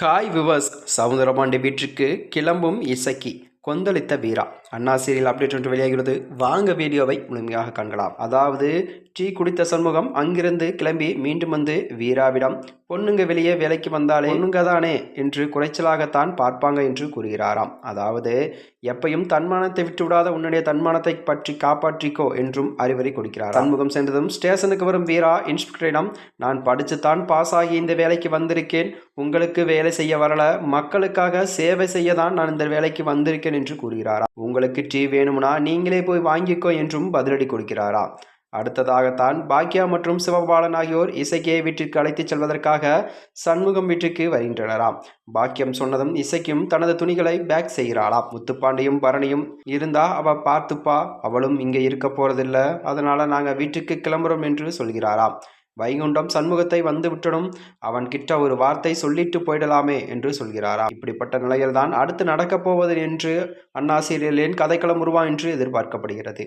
Hi viewers Soundarapandi வீட்டிற்கு கிளம்பும் இசக்கி கொந்தளித்த வீரா. அண்ணா சீரியல் அப்டேட் ஒன்று வெளியாகிறது. வாங்க வீடியோவை முழுமையாக காண்கலாம். அதாவது டீ குடித்த சண்முகம் அங்கிருந்து கிளம்பி மீண்டும் வந்து வீராவிடம் பொண்ணுங்க வெளியே வேலைக்கு வந்தாலே பொண்ணுங்க தானே என்று குறைச்சலாகத்தான் பார்ப்பாங்க என்று கூறுகிறாராம். அதாவது எப்பையும் தன்மானத்தை விட்டுவிடாத உன்னுடைய தன்மானத்தை பற்றி காப்பாற்றிக்கோ என்றும் அறிவுரை கொடுக்கிறார் சண்முகம் சென்றதும் ஸ்டேஷனுக்கு வரும் வீரா இன்ஸ்பெக்டரிடம் நான் படிச்சுத்தான் பாஸ் ஆகி இந்த வேலைக்கு வந்திருக்கேன். உங்களுக்கு வேலை செய்ய வரல. மக்களுக்காக சேவை செய்ய தான் நான் இந்த வேலைக்கு வந்திருக்கேன் என்று கூறுகிறாராம். உங்களுக்கு டீ வேணும்னா நீங்களே போய் வாங்கிக்கோ என்றும் பதிலடி கொடுக்கிறாரா அடுத்ததாகத்தான் பாக்யா மற்றும் சிவபாலன் ஆகியோர் இசைக்கியை வீட்டிற்கு அழைத்துச் செல்வதற்காக சண்முகம் வீட்டிற்கு வருகின்றனராம். பாக்கியம் சொன்னதும் இசைக்கும் தனது துணிகளை பேக் செய்கிறாளாம். முத்துப்பாண்டியும் பரணியும் இருந்தா அவ பார்த்துப்பா. அவளும் இங்கே இருக்க போறதில்ல. அதனால நாங்க வீட்டுக்கு கிளம்புறோம் என்று சொல்கிறாராம். வைகுண்டம் சண்முகத்தை வந்து விட்டனும் அவன் கிட்ட ஒரு வார்த்தை சொல்லிட்டு போயிடலாமே என்று சொல்கிறாராம். இப்படிப்பட்ட நிலையில்தான் அடுத்து நடக்கப் போவது என்று அண்ணா சீரியலின் கதைக்களம் உருவா என்று எதிர்பார்க்கப்படுகிறது.